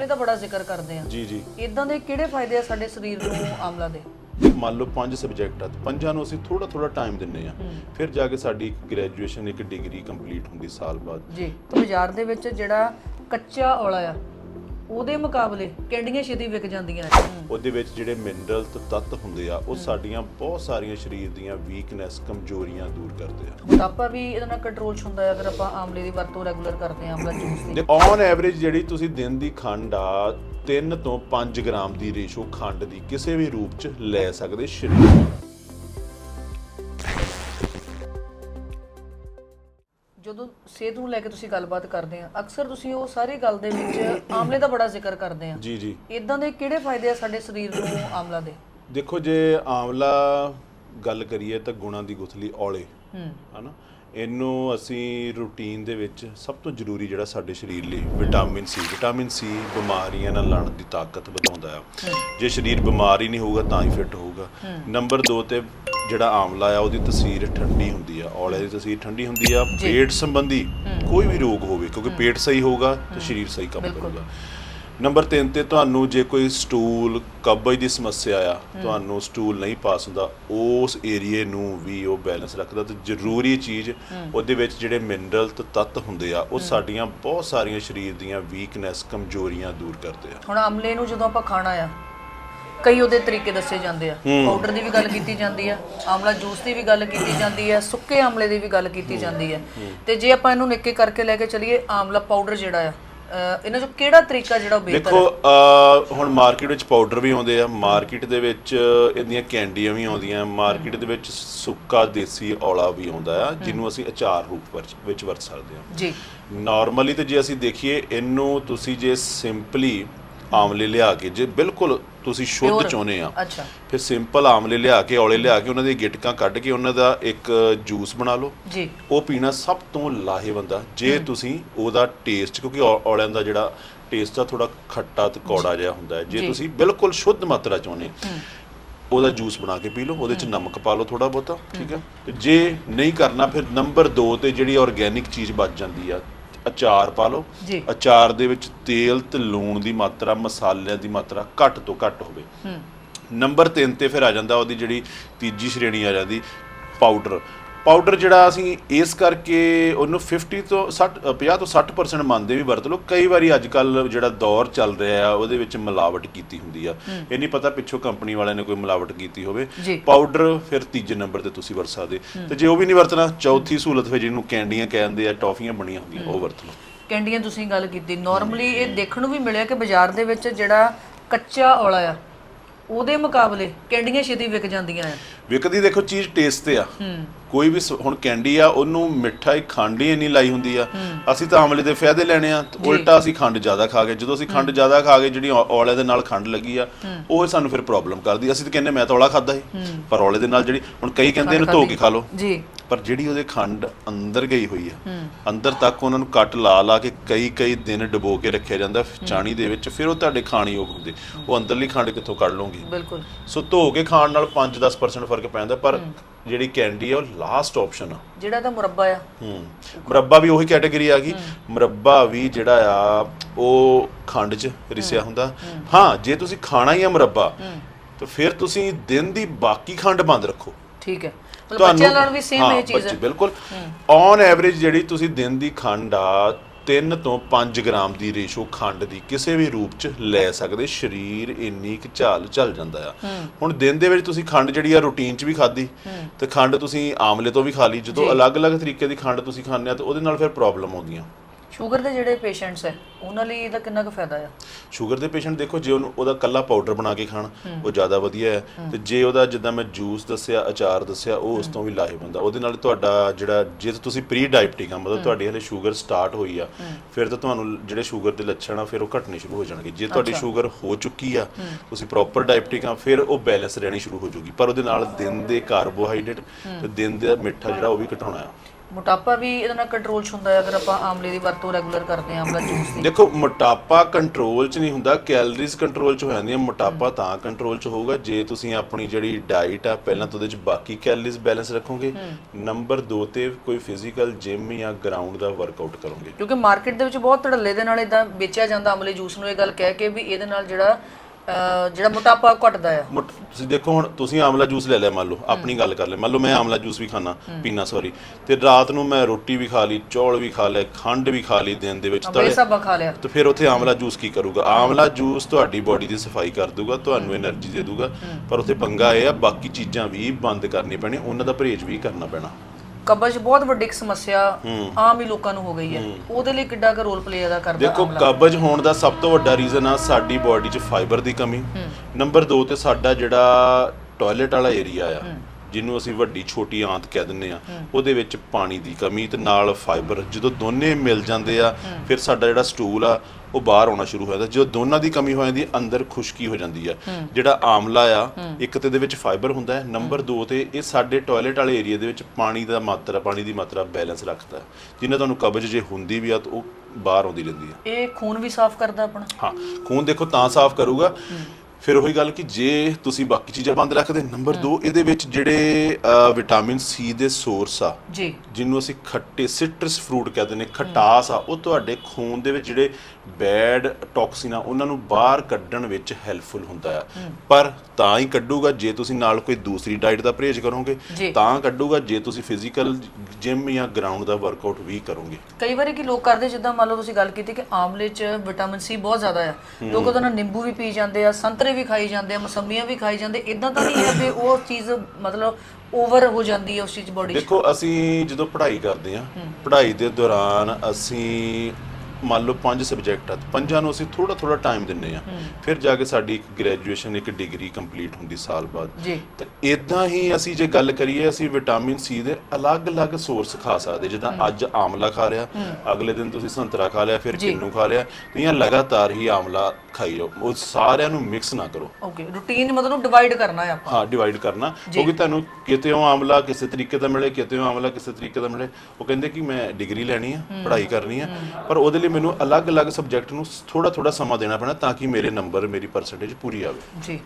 ਆਮਲੇ ਦਾ ਬੜਾ ਜ਼ਿਕਰ ਕਰਦੇ ਆ। ਜੀ ਜੀ। ਇਦਾਂ ਦੇ ਕਿਹੜੇ ਫਾਇਦੇ ਆ ਸਾਡੇ ਸਰੀਰ ਨੂੰ ਆਮਲਾ ਦੇ? ਮੰਨ ਲਓ ਪੰਜ ਸਬਜੈਕਟ ਆ ਤੇ ਪੰਜਾਂ ਨੂੰ ਅਸੀਂ ਥੋੜਾ ਥੋੜਾ ਟਾਈਮ ਦਿੰਨੇ ਆ। ਫਿਰ ਜਾ ਕੇ ਸਾਡੀ ਇੱਕ ਗ੍ਰੈਜੂਏਸ਼ਨ ਇੱਕ ਡਿਗਰੀ ਕੰਪਲੀਟ ਹੁੰਦੀ ਸਾਲ ਬਾਅਦ। ਜੀ ਤੇ ਬਾਜ਼ਾਰ ਦੇ ਵਿੱਚ ਜਿਹੜਾ ਕੱਚਾ ਔਲਾ ਆ ਉਹਦੇ ਮੁਕਾਬਲੇ ਕੈਂਡੀਆਂ ਛੇਤੀ ਵਿਕ ਜਾਂਦੀਆਂ ਨੇ? ਉਹਦੇ ਵਿੱਚ ਜਿਹੜੇ ਮਿਨਰਲ ਤੇ ਤੱਤ ਹੁੰਦੇ ਆ ਉਹ ਸਾਡੀਆਂ ਬਹੁਤ ਸਾਰੀਆਂ ਸਰੀਰ ਦੀਆਂ ਵੀਕਨੈਸ ਕਮਜ਼ੋਰੀਆਂ ਦੂਰ ਕਰਦੇ ਆ। ਮੋਟਾਪਾ ਵੀ ਇਹਦੇ ਨਾਲ ਕੰਟਰੋਲ 'ਚ ਹੁੰਦਾ ਹੈ ਅਗਰ ਆਪਾਂ ਆਮਲੇ ਦੀ ਵਰਤੋਂ ਰੈਗੂਲਰ ਕਰਦੇ ਹਾਂ ਆਮਲਾ ਜੂਸ ਦੀ। ਦੇ ਔਨ ਐਵਰੇਜ ਜਿਹੜੀ ਤੁਸੀਂ ਦਿਨ ਦੀ ਖੰਡ ਆ 3 ਤੋਂ 5 ਗ੍ਰਾਮ ਦੀ ਰੇਸ਼ੋ ਖੰਡ ਦੀ ਕਿਸੇ ਵੀ ਰੂਪ ਚ ਲੈ ਸਕਦੇ ਸਰੀਰ ਸਿਹਤ ਨੂੰ ਲੈ ਕੇ ਤੁਸੀਂ ਗੱਲਬਾਤ ਕਰਦੇ ਆ ਅਕਸਰ ਤੁਸੀਂ ਉਹ ਸਾਰੀ ਗੱਲ ਦੇ ਵਿੱਚ ਆਮਲੇ ਦਾ ਬੜਾ ਜ਼ਿਕਰ ਕਰਦੇ ਆ। ਜੀ ਜੀ। ਇਦਾਂ ਦੇ ਕਿਹੜੇ ਫਾਇਦੇ ਆ ਸਾਡੇ ਸਰੀਰ ਨੂੰ ਆਮਲਾ ਦੇ? ਦੇਖੋ ਜੇ ਆਂਵਲਾ ਗੱਲ ਕਰੀਏ ਤਾਂ ਗੁਣਾਂ ਦੀ ਗੁਥਲੀ ਔਲੇ ਹੂੰ। ਹਨਾ? ਇਹਨੂੰ ਅਸੀਂ ਰੂਟੀਨ ਦੇ ਵਿੱਚ ਸਭ ਤੋਂ ਜ਼ਰੂਰੀ ਜਿਹੜਾ ਸਾਡੇ ਸਰੀਰ ਲਈ ਵਿਟਾਮਿਨ ਸੀ ਵਿਟਾਮਿਨ ਸੀ ਬਿਮਾਰੀਆਂ ਨਾਲ ਲੜਨ ਦੀ ਤਾਕਤ ਵਧਾਉਂਦਾ ਆ। ਜੇ ਸਰੀਰ ਬਿਮਾਰ ਹੀ ਨਹੀਂ ਹੋਊਗਾ ਤਾਂ ਹੀ ਫਿੱਟ ਹੋਊਗਾ। ਨੰਬਰ 2 ਤੇ ਜਿਹੜਾ ਆਮਲਾ ਆ ਉਹਦੀ ਤਸੀਰ ਠੰਡੀ ਹੁੰਦੀ ਆ ਔਲੇ ਦੀ ਤਸੀਰ ਠੰਡੀ ਹੁੰਦੀ ਆ ਪੇਟ ਸੰਬੰਧੀ ਕੋਈ ਵੀ ਰੋਗ ਹੋਵੇ ਕਿਉਂਕਿ ਪੇਟ ਸਹੀ ਹੋਊਗਾ ਤਾਂ ਸਰੀਰ ਸਹੀ ਕੰਮ ਕਰੂਗਾ। ਨੰਬਰ 3 ਤੇ ਤੁਹਾਨੂੰ ਜੇ ਕੋਈ ਸਟੂਲ ਕਬਜ਼ ਦੀ ਸਮੱਸਿਆ ਆ ਤੁਹਾਨੂੰ ਸਟੂਲ ਨਹੀਂ ਪਾਸ ਹੁੰਦਾ ਉਸ ਏਰੀਏ ਨੂੰ ਵੀ ਉਹ ਬੈਲੈਂਸ ਰੱਖਦਾ ਤੇ ਜ਼ਰੂਰੀ ਚੀਜ਼ ਉਹਦੇ ਵਿੱਚ ਜਿਹੜੇ ਮਿਨਰਲ ਤੇ ਤੱਤ ਹੁੰਦੇ ਆ ਉਹ ਸਾਡੀਆਂ ਬਹੁਤ ਸਾਰੀਆਂ ਸਰੀਰ ਦੀਆਂ ਵੀਕਨੈਸ ਕਮਜ਼ੋਰੀਆਂ ਦੂਰ ਕਰਦੇ ਆ। ਹੁਣ ਆਮਲੇ ਨੂੰ ਜਦੋਂ ਆਪਾਂ ਖਾਣਾ ਆ ਕਈ ਉਹਦੇ ਤਰੀਕੇ ਦੱਸੇ ਜਾਂਦੇ ਆ। ਪਾਊਡਰ ਦੀ ਵੀ ਗੱਲ ਕੀਤੀ ਜਾਂਦੀ ਆ ਆਮਲਾ ਜੂਸ ਦੀ ਵੀ ਗੱਲ ਕੀਤੀ ਜਾਂਦੀ ਆ ਸੁੱਕੇ ਆਮਲੇ ਦੀ ਵੀ ਗੱਲ ਕੀਤੀ ਜਾਂਦੀ ਆ। ਤੇ ਜੇ ਆਪਾਂ ਇਹਨੂੰ ਨਿੱਕੇ ਕਰਕੇ ਲੈ ਕੇ ਚੱਲੀਏ ਆਮਲਾ ਪਾਊਡਰ ਜਿਹੜਾ ਆ ਇਹਨਾਂ ਚੋਂ ਕਿਹੜਾ ਤਰੀਕਾ ਜਿਹੜਾ ਉਹ ਬਿਹਤਰ ਦੇਖੋ ਹੁਣ ਮਾਰਕੀਟ ਵਿੱਚ ਪਾਊਡਰ ਵੀ ਆਉਂਦੇ ਆ ਮਾਰਕੀਟ ਦੇ ਵਿੱਚ ਇਹਦੀਆਂ ਕੈਂਡੀਆਂ ਵੀ ਆਉਂਦੀਆਂ ਮਾਰਕੀਟ ਦੇ ਵਿੱਚ ਸੁੱਕਾ ਦੇਸੀ ਔਲਾ ਵੀ ਆਉਂਦਾ ਆ ਜਿਹਨੂੰ ਅਸੀਂ ਅਚਾਰ ਰੂਪ ਵਿੱਚ- ਵਿੱਚ ਵਰਤ ਸਕਦੇ ਹਾਂ ਜੀ। ਨਾਰਮਲੀ ਤੇ ਜੇ ਅਸੀਂ ਦੇਖੀਏ ਇਹਨੂੰ ਤੁਸੀਂ ਜੇ ਸਿੰਪਲੀ ਆਮਲੇ ਲਿਆ ਕੇ ਜੇ ਬਿਲਕੁਲ ਤੁਸੀਂ ਸ਼ੁੱਧ। ਚਾਹੁੰਦੇ ਆ ਅੱਛਾ। ਫਿਰ ਸਿੰਪਲ ਆਮਲੇ ਲਿਆ ਕੇ ਔਲੇ ਲਿਆ ਕੇ ਉਹਨਾਂ ਦੀਆਂ ਗਿਟਕਾਂ ਕੱਢ ਕੇ ਉਹਨਾਂ ਦਾ ਇੱਕ ਜੂਸ ਬਣਾ ਲਓ। ਜੀ। ਉਹ ਪੀਣਾ ਸਭ ਤੋਂ ਲਾਹੇਵੰਦ ਆ। ਜੇ ਤੁਸੀਂ ਉਹਦਾ ਟੇਸਟ ਕਿਉਂਕਿ ਔਲਿਆਂ ਦਾ ਜਿਹੜਾ ਟੇਸਟ ਆ ਥੋੜਾ ਖੱਟਾ ਤੇ ਕੌੜਾ ਜਿਹਾ ਹੁੰਦਾ ਹੈ। ਜੀ। ਤੁਸੀਂ ਬਿਲਕੁਲ ਸ਼ੁੱਧ ਮਾਤਰਾ ਚਾਹੁੰਦੇ ਉਹਦਾ ਜੂਸ ਬਣਾ ਕੇ ਪੀ ਲਓ ਉਹਦੇ ਚ ਨਮਕ ਪਾ ਲਓ ਥੋੜਾ ਬਹੁਤਾ ਠੀਕ ਹੈ। ਤੇ ਜੇ ਨਹੀਂ ਕਰਨਾ ਫਿਰ ਨੰਬਰ 2 ਤੇ ਜਿਹੜੀ ਆਰਗੇਨਿਕ ਚੀਜ਼ ਬਚ ਜਾਂਦੀ ਆ ਅਚਾਰ ਪਾ ਲਓ। ਜੀ। ਅਚਾਰ ਦੇ ਵਿੱਚ ਤੇਲ ਤੇ ਲੂਣ ਦੀ ਮਾਤਰਾ ਮਸਾਲਿਆਂ ਦੀ ਮਾਤਰਾ ਘੱਟ ਤੋਂ ਘੱਟ ਹੋਵੇ। ਨੰਬਰ 3 ਤੇ ਫਿਰ ਆ ਜਾਂਦਾ ਉਹਦੀ ਜਿਹੜੀ ਤੀਜੀ ਸ਼੍ਰੇਣੀ ਆ ਜਾਂਦੀ ਪਾਊਡਰ। ਪਾਊਡਰ ਜਿਹੜਾ ਅਸੀਂ ਇਸ ਕਰਕੇ ਉਹਨੂੰ 50 ਤੋਂ 60 ਅ, 50 ਤੋਂ 60% ਮੰਨਦੇ ਵੀ ਵਰਤ ਲਓ। ਕਈ ਵਾਰੀ ਅੱਜ ਕੱਲ ਜਿਹੜਾ ਦੌਰ ਚੱਲ ਰਿਹਾ ਆ ਉਹਦੇ ਵਿੱਚ ਮਿਲਾਵਟ ਕੀਤੀ ਹੁੰਦੀ ਆ। ਇਹ ਨਹੀਂ ਪਤਾ ਪਿੱਛੋਂ ਕੰਪਨੀ ਵਾਲਿਆਂ ਨੇ ਕੋਈ ਮਿਲਾਵਟ ਕੀਤੀ ਹੋਵੇ। ਪਾਊਡਰ ਫਿਰ ਤੀਜੇ ਨੰਬਰ ਤੇ ਤੁਸੀਂ ਵਰਤ ਸਕਦੇ। ਤੇ ਜੇ ਉਹ ਵੀ ਨਹੀਂ ਵਰਤਣਾ ਚੌਥੀ ਸਹੂਲਤ ਫਿਰ ਜਿਹਨੂੰ ਕੈਂਡੀਆਂ ਕਹਿੰਦੇ ਆ ਟੌਫੀਆਂ ਬਣੀਆਂ ਹੁੰਦੀਆਂ ਉਹ ਵਰਤ ਲਓ। ਕੈਂਡੀਆਂ ਤੁਸੀਂ ਗੱਲ ਕੀਤੀ। ਨਾਰਮਲੀ ਇਹ ਦੇਖਣ ਨੂੰ ਵੀ ਮਿਲਿਆ ਕਿ ਬਾਜ਼ਾਰ ਦੇ ਵਿੱਚ ਜਿਹੜਾ ਕੱਚਾ ਔਲਾ ਆ ਉਹਦੇ ਮੁਕਾਬਲੇ ਕੈਂਡੀਆਂ ਛੇਤੀ ਵਿਕ ਜਾਂਦੀਆਂ ਆ। ਵਿਕਦੀ ਦੇਖੋ ਚੀਜ਼ ਟੇਸਟ ਤੇ ਆ। ਕੋਈ ਵੀ ਸ- ਹੁਣ ਕੈਂਡੀ ਆ ਉਹਨੂੰ ਮਿੱਠਾਈ ਖੰਡ ਹੀ ਇੰਨੀ ਲਾਈ ਹੁੰਦੀ ਆ। ਅਸੀਂ ਤਾਂ ਆਮਲੇ ਦੇ ਫਾਇਦੇ ਲੈਣੇ ਆ ਤੇ ਉਲਟਾ ਅਸੀਂ ਖੰਡ ਜ਼ਿਆਦਾ ਖਾ ਗਏ। ਜਦੋਂ ਅਸੀਂ ਖੰਡ ਜ਼ਿਆਦਾ ਖਾ ਗਏ ਜਿਹੜੀ ਔ- ਔਲੇ ਦੇ ਨਾਲ ਖੰਡ ਲੱਗੀ ਆ ਉਹ ਸਾਨੂੰ ਫਿਰ ਪ੍ਰੋਬਲਮ ਕਰਦੀ ਅਸੀਂ ਤਾਂ ਕਹਿੰਦੇ ਮੈਂ ਤਾਂ ਔਲਾ ਖਾਦਾ ਸੀ। ਪਰ ਔਲੇ ਦੇ ਨਾਲ ਜਿਹੜੀ ਹੁਣ ਕਈ ਕਹਿੰਦੇ ਇਹਨੂੰ ਧੋ ਕੇ ਖਾ ਲਓ। ਜੀ। ਪਰ ਜਿਹੜੀ ਉਹਦੇ ਖੰਡ ਅੰਦਰ ਗਈ ਹੋਈ ਆ ਅੰਦਰ ਤੱਕ ਉਹਨਾਂ ਨੂੰ ਕੱਟ ਲਾ ਲਾ ਕੇ ਕਈ ਕਈ ਦਿਨ ਡਬੋ ਕੇ ਰੱਖਿਆ ਜਾਂਦਾ ਚਾਣੀ ਦੇ ਵਿੱਚ। ਫਿਰ ਉਹ ਤੁਹਾਡੇ ਖਾਣ ਯੋਗ ਹੁੰਦੇ। ਉਹ ਅੰਦਰਲੀ ਖੰਡ ਕਿੱਥੋਂ ਕੱਢ ਲਓਗੇ ਬਿਲਕੁਲ। ਸੋ ਧੋ ਕੇ ਖਾਣ ਨਾਲ 5-10% ਫ਼ਰਕ ਪੈਂਦਾ ਪਰ ਜਿਹੜੀ ਕੈਂਡੀ ਆ ਉਹ ਲਾਸਟ ਆਪਸ਼ਨ ਆ। ਜਿਹੜਾ ਤਾਂ ਮੁਰੱਬਾ ਆ। ਹੂੰ। ਮੁਰੱਬਾ ਵੀ ਉਹੀ ਕੈਟਾਗਰੀ ਆ ਗਈ। ਮੁਰੱਬਾ ਵੀ ਜਿਹੜਾ ਆ ਉਹ ਖੰਡ 'ਚ ਰਿਸਿਆ ਹੁੰਦਾ। ਹਾਂ। ਜੇ ਤੁਸੀਂ ਖਾਣਾ ਹੀ ਆ ਮੁਰੱਬਾ ਤਾਂ ਫਿਰ ਤੁਸੀਂ ਦਿਨ ਦੀ ਬਾਕੀ ਖੰਡ ਬੰਦ ਰੱਖੋ। ਠੀਕ ਹੈ। ਮਤਲਬ ਬੱਚਿਆਂ ਨਾਲ ਵੀ ਸੇਮ ਇਹ ਚੀਜ਼ ਹੈ ਬਿਲਕੁਲ। ਔਨ ਐਵਰੇਜ ਜਿਹੜੀ ਤੁਸੀਂ ਦਿਨ ਦੀ ਖੰਡ ਆ 3 ਤੋਂ 5 ਗ੍ਰਾਮ ਦੀ ਰੇਸ਼ੋ ਖੰਡ ਦੀ ਕਿਸੇ ਵੀ ਰੂਪ ਚ ਲੈ ਸਕਦੇ ਸਰੀਰ ਇੰਨੀ ਕੁ ਝਾਲ ਚੱਲ ਜਾਂਦਾ ਆ। ਹੁਣ ਦਿਨ ਦੇ ਵਿੱਚ ਤੁਸੀਂ ਖੰਡ ਜਿਹੜੀ ਆ ਰੂਟੀਨ ਚ ਵੀ ਖਾਦੀ ਤੇ ਖੰਡ ਤੁਸੀਂ ਆਮਲੇ ਤੋਂ ਵੀ ਖਾ ਲਈ। ਜਦੋਂ ਅਲੱਗ-ਅਲੱਗ ਤਰੀਕੇ ਦੀ ਖੰਡ ਤੁਸੀਂ ਖਾਂਦੇ ਆ ਤਾਂ ਉਹਦੇ ਨਾਲ ਫਿਰ ਪ੍ਰੋਬਲਮ ਆਉਂਦੀਆਂ। ਸ਼ੂਗਰ ਦੇ ਜਿਹੜੇ ਪੇਸ਼ੈਂਟਸ ਹੈ ਉਹਨਾਂ ਲਈ ਇਹਦਾ ਕਿੰਨਾ ਕੁ ਫਾਇਦਾ ਆ? ਸ਼ੂਗਰ ਦੇ ਪੇਸ਼ੈਂਟ ਦੇਖੋ ਜੇ ਉਹਨੂੰ ਉਹਦਾ ਕੱਲਾ ਪਾਊਡਰ ਬਣਾ ਕੇ ਖਾਣ ਉਹ ਜ਼ਿਆਦਾ ਵਧੀਆ ਹੈ। ਤੇ ਜੇ ਉਹਦਾ ਜਿੱਦਾਂ ਮੈਂ ਜੂਸ ਦੱਸਿਆ ਅਚਾਰ ਦੱਸਿਆ ਉਹ ਉਸ ਤੋਂ ਵੀ ਲਾਹੇਵੰਦ ਆ। ਉਹਦੇ ਨਾਲ ਤੁਹਾਡਾ ਜਿਹੜਾ ਜੇ ਤੁਸੀਂ ਪ੍ਰੀ ਡਾਇਬਟਿਕ ਆ ਮਤਲਬ ਤੁਹਾਡੀ ਹਲੇ ਸ਼ੂਗਰ ਸਟਾਰਟ ਹੋਈ ਆ ਫਿਰ ਤਾਂ ਤੁਹਾਨੂੰ ਜਿਹੜੇ ਸ਼ੂਗਰ ਦੇ ਲੱਛਣ ਆ ਫਿਰ ਉਹ ਘਟਣੇ ਸ਼ੁਰੂ ਹੋ ਜਾਣਗੇ। ਜੇ ਤੁਹਾਡੀ ਸ਼ੂਗਰ ਹੋ ਚੁੱਕੀ ਆ ਤੁਸੀਂ ਪ੍ਰੋਪਰ ਡਾਇਬਟਿਕ ਆ ਫਿਰ ਉਹ ਬੈਲੈਂਸ ਰਹਿਣੀ ਸ਼ੁਰੂ ਹੋ ਜਾਊਗੀ। ਪਰ ਉਹਦੇ ਨਾਲ ਦਿਨ ਦੇ ਕਾਰਬੋਹਾਈਡਰੇਟ ਤੇ ਦਿਨ ਦਾ ਮਿੱਠਾ ਜਿਹੜਾ ਉਹ ਵੀ ਘਟਾਉਣਾ ਆ। ਮੋਟਾਪਾ ਵੀ ਇਹਦੇ ਨਾਲ ਕੰਟਰੋਲ 'ਚ ਹੁੰਦਾ ਹੈ ਅਗਰ ਆਪਾਂ ਆਮਲੇ ਦੀ ਵਰਤੋਂ ਰੈਗੂਲਰ ਕਰਦੇ ਹਾਂ ਆਮਲਾ ਜੂਸ ਦੀ। ਦੇਖੋ ਮੋਟਾਪਾ ਕੰਟਰੋਲ 'ਚ ਨਹੀਂ ਹੁੰਦਾ ਕੈਲਰੀਜ਼ ਕੰਟਰੋਲ 'ਚ ਹੋ ਜਾਂਦੀਆਂ ਮੋਟਾਪਾ ਤਾਂ ਕੰਟਰੋਲ 'ਚ ਹੋਊਗਾ। ਜੇ ਤੁਸੀਂ ਆਪਣੀ ਜਿਹੜੀ ਡਾਈਟ ਆ ਪਹਿਲਾਂ ਤਾਂ ਉਹਦੇ 'ਚ ਬਾਕੀ ਕੈਲਰੀਜ਼ ਬੈਲੈਂਸ ਰੱਖੋਗੇ। ਨੰਬਰ 2 ਤੇ ਕੋਈ ਫਿਜ਼ੀਕਲ ਜਿਮ ਜਾਂ ਗਰਾਊਂਡ ਦਾ ਵਰਕਆਊਟ ਕਰੋਗੇ। ਕਿਉਂਕਿ ਮਾਰਕੀਟ ਦੇ ਵਿੱਚ ਬਹੁਤ ਧੜੱਲੇ ਦੇ ਨਾਲ ਇਦਾਂ ਵੇਚਿਆ ਜਾਂਦਾ ਆਮਲੇ ਜੂਸ ਨੂੰ ਇਹ ਗੱਲ ਕਹਿ ਕੇ ਵੀ ਇਹਦੇ ਨਾਲ ਜਿਹੜਾ ਜਿਹੜਾ ਮੋਟਾਪਾ ਘਟਦਾ ਆ। ਤੁਸੀਂ ਦੇਖੋ ਹੁਣ ਤੁਸੀਂ ਆਮਲਾ ਜੂਸ ਲੈ ਲਿਆ ਮੰਨ ਲਓ ਆਪਣੀ ਗੱਲ ਕਰ ਲੈ ਮੰਨ ਲਓ ਮੈਂ ਆਮਲਾ ਜੂਸ ਵੀ ਖਾਣਾ ਪੀਣਾ ਸੌਰੀ ਤੇ ਰਾਤ ਨੂੰ ਮੈਂ ਰੋਟੀ ਵੀ ਖਾ ਲਈ ਚੌਲ ਵੀ ਖਾ ਲਏ ਖੰਡ ਵੀ ਖਾ ਲਈ ਦਿਨ ਦੇ ਵਿੱਚ ਤਲੇ ਬੇਸਬਾ ਖਾ ਲਿਆ। ਤਾਂ ਫਿਰ ਉੱਥੇ ਆਮਲਾ ਜੂਸ ਕੀ ਕਰੂਗਾ? ਆਮਲਾ ਜੂਸ ਤੁਹਾਡੀ ਬਾਡੀ ਦੀ ਸਫ਼ਾਈ ਕਰ ਦੂਗਾ ਤੁਹਾਨੂੰ એનર્ਜੀ ਦੇ ਦੂਗਾ। ਪਰ ਉੱਥੇ ਪੰਗਾ ਇਹ ਆ ਬਾਕੀ ਚੀਜ਼ਾਂ ਵੀ ਬੰਦ ਕਰਨੀ ਪੈਣੀ ਉਹਨਾਂ ਦਾ ਪਰਹੇਜ਼ ਵੀ ਕਰਨਾ ਪੈਣਾ। ਕਬਜ਼ ਬਹੁਤ ਵੱਡੀ ਇੱਕ ਸਮੱਸਿਆ ਆਮ ਹੀ ਲੋਕਾਂ ਨੂੰ ਹੋ ਗਈ ਹੈ। ਉਹਦੇ ਲਈ ਕਿੱਡਾ ਕੁ ਰੋਲ ਪਲੇ ਅਦਾ ਕਰਦਾ ਦੇਖੋ ਕਬਜ਼ ਹੋਣ ਦਾ ਸਭ ਤੋਂ ਵੱਡਾ ਰੀਜ਼ਨ ਆ ਸਾਡੀ ਬਾਡੀ 'ਚ ਫਾਈਬਰ ਦੀ ਕਮੀ। ਨੰਬਰ 2 ਤੇ ਸਾਡਾ ਜਿਹੜਾ ਟਾਇਲਟ ਵਾਲਾ ਏਰੀਆ ਆ। ਜਿਹਨੂੰ ਅਸੀਂ ਵੱਡੀ ਛੋਟੀ ਆਂਤ ਕਹਿ ਦਿੰਨੇ ਆ ਉਹਦੇ ਵਿੱਚ ਪਾਣੀ ਦੀ ਕਮੀ ਤੇ ਨਾਲ ਫਾਈਬਰ ਜਦੋਂ ਦੋਨੇ ਮਿਲ ਜਾਂਦੇ ਆ ਫਿਰ ਸਾਡਾ ਜਿਹੜਾ ਸਟੂਲ ਆ ਉਹ ਬਾਹਰ ਆਉਣਾ ਸ਼ੁਰੂ ਹੋ ਜਾਂਦਾ। ਜਦੋਂ ਦੋਨਾਂ ਦੀ ਕਮੀ ਹੋ ਜਾਂਦੀ ਹੈ ਅੰਦਰ ਖੁਸ਼ਕੀ ਹੋ ਜਾਂਦੀ ਆ। ਜਿਹੜਾ ਆਮਲਾ ਆ ਇੱਕ ਤੇ ਦੇ ਵਿੱਚ ਫਾਈਬਰ ਹੁੰਦਾ ਹੈ ਨੰਬਰ 2 ਤੇ ਇਹ ਸਾਡੇ ਟਾਇਲਟ ਵਾਲੇ ਏਰੀਆ ਦੇ ਵਿੱਚ ਪਾਣੀ ਦਾ ਮਾਤਰਾ ਪਾਣੀ ਦੀ ਮਾਤਰਾ ਬੈਲੈਂਸ ਰੱਖਦਾ ਹੈ। ਜਿਹਨਾਂ ਤੁਹਾਨੂੰ ਕਬਜ਼ ਜੇ ਹੁੰਦੀ ਵੀ ਆ ਤਾਂ ਉਹ ਬਾਹਰ ਆਉਂਦੀ ਰਹਿੰਦੀ ਆ। ਇਹ ਖੂਨ ਵੀ ਸਾਫ਼ ਕਰਦਾ ਆਪਣਾ? ਹਾਂ ਖੂਨ ਦੇਖੋ ਤਾਂ ਸਾਫ਼ ਕਰੂਗਾ। ਫਿਰ ਉਹੀ ਗੱਲ ਕਿ ਜੇ ਤੁਸੀਂ ਬਾਕੀ ਚੀਜ਼ਾਂ ਬੰਦ ਰੱਖਦੇ ਨੰਬਰ 2 ਇਹਦੇ ਵਿੱਚ ਜਿਹੜੇ ਵਿਟਾਮਿਨ ਸੀ ਦੇ ਸੋਰਸ ਆ ਜੀ। ਜਿਹਨੂੰ ਅਸੀਂ ਖੱਟੇ ਸਿਟਰਸ ਫਰੂਟ ਕਹਿੰਦੇ ਨੇ ਖਟਾਸ ਆ ਉਹ ਤੁਹਾਡੇ ਖੂਨ ਦੇ ਵਿੱਚ ਜਿਹੜੇ ਬੈਡ ਟੌਕਸਿਨ ਆ ਉਹਨਾਂ ਨੂੰ ਬਾਹਰ ਕੱਢਣ ਵਿੱਚ ਹੈਲਪਫੁਲ ਹੁੰਦਾ ਆ। ਪਰ ਤਾਂ ਹੀ ਕੱਢੂਗਾ ਜੇ ਤੁਸੀਂ ਨਾਲ ਕੋਈ ਦੂਸਰੀ ਡਾਈਟ ਦਾ ਪਰਹੇਜ਼ ਕਰੋਗੇ। ਤਾਂ ਕੱਢੂਗਾ ਜੇ ਤੁਸੀਂ ਫਿਜ਼ੀਕਲ ਜਿਮ ਜਾਂ ਗਰਾਊਂਡ ਦਾ ਵਰਕਆਊਟ ਵੀ ਕਰੋਗੇ। ਕਈ ਵਾਰੀ ਕੀ ਲੋਕ ਕਰਦੇ ਜਿੱਦਾਂ ਮੰਨ ਲਓ ਤੁਸੀਂ ਗੱਲ ਕੀਤੀ ਕਿ ਆਮਲੇ 'ਚ ਵਿਟਾਮਿਨ ਸੀ ਬਹੁਤ ਜ਼ਿਆਦਾ ਆ। ਲੋਕ ਉਹਦੇ ਨਿੰਬੂ ਵੀ ਪੀ ਜਾਂਦੇ ਆ ਸੰਤਰੇ ਵੀ ਖਾਈ ਜਾਂਦੇ ਆ ਮਸੰਮੀਆਂ ਵੀ ਖਾਈ ਜਾਂਦੇ ਇਦਾਂ ਤਾਂ ਨਹੀਂ ਹੈ ਵੀ ਉਹ ਚੀਜ਼ ਮਤਲਬ ਓਵਰ ਹੋ ਜਾਂਦੀ ਹੈ ਉਸ ਚੀਜ਼ ਬੋਡੀ 'ਚ। ਦੇਖੋ ਅਸੀਂ ਜਦੋਂ ਪੜ੍ਹਾਈ ਕਰਦੇ ਹਾਂ। ਪੜ੍ਹਾਈ ਦੇ ਦੌਰਾਨ ਅਸੀਂ ਮੰਨ ਲਓ ਪੰਜ ਸਬਜੈਕਟ ਆ ਤੇ ਪੰਜਾਂ ਨੂੰ ਅਸੀਂ ਥੋੜਾ ਥੋੜਾ ਟਾਈਮ ਦਿੰਨੇ ਆ ਫਿਰ ਜਾ ਕੇ ਸਾਡੀ ਇੱਕ ਗ੍ਰੈਜੂਏਸ਼ਨ ਇੱਕ ਡਿਗਰੀ ਕੰਪਲੀਟ ਹੁੰਦੀ ਸਾਲ ਬਾਅਦ। ਜੀ। ਤੇ ਇਦਾਂ ਹੀ ਅਸੀਂ ਜੇ ਗੱਲ ਕਰੀਏ ਅਸੀਂ ਵਿਟਾਮਿਨ ਸੀ ਦੇ ਅਲੱਗ-ਅਲੱਗ ਸੋਰਸ ਖਾ ਸਕਦੇ ਜਿੱਦਾਂ ਅੱਜ ਆਮਲਾ ਖਾ ਲਿਆ ਅਗਲੇ ਦਿਨ ਤੁਸੀਂ ਸੰਤਰਾ ਖਾ ਲਿਆ ਫਿਰ ਕਿੰਨੂ ਖਾ ਲਿਆ ਤੁਸੀਂ ਲਗਾਤਾਰ ਹੀ ਆਮਲਾ ਖਾਈ ਜਾਓ ਉਹ ਸਾਰਿਆਂ ਨੂੰ ਮਿਕਸ ਨਾ ਕਰੋ। ਓਕੇ ਰੂਟੀਨ ਮਤਲਬ ਡਿਵਾਈਡ ਕਰਨਾ ਹੈ ਆਪਾਂ। ਹਾਂ ਡਿਵਾਈਡ ਕਰਨਾ। ਕਿਉਂਕਿ ਤੁਹਾਨੂੰ ਕਿਤੇੋਂ ਆਮਲਾ ਕਿਸੇ ਤਰੀਕੇ ਦਾ ਮਿਲੇ ਕਿਤੇੋਂ ਆਮਲਾ ਕਿਸੇ ਤਰੀਕੇ ਦਾ ਮਿਲੇ। ਉਹ ਕਹਿੰਦੇ ਕਿ ਮੈਂ ਡਿਗਰੀ ਲੈਣੀ ਆ ਪੜ੍ਹਾਈ ਕਰਨੀ ਆ। ਪਰ ਉਹਦੇ ਲਈ ਮੈਨੂੰ ਅਲੱਗ-ਅਲੱਗ ਸਬਜੈਕਟ ਨੂੰ ਥੋੜਾ ਥੋੜਾ ਸਮਾਂ ਦੇਣਾ ਪੈਣਾ ਤਾਂ ਕਿ ਮੇਰੇ ਨੰਬਰ ਮੇਰੀ ਪਰਸੈਂਟੇਜ ਪੂਰੀ ਆਵੇ। ਜੀ।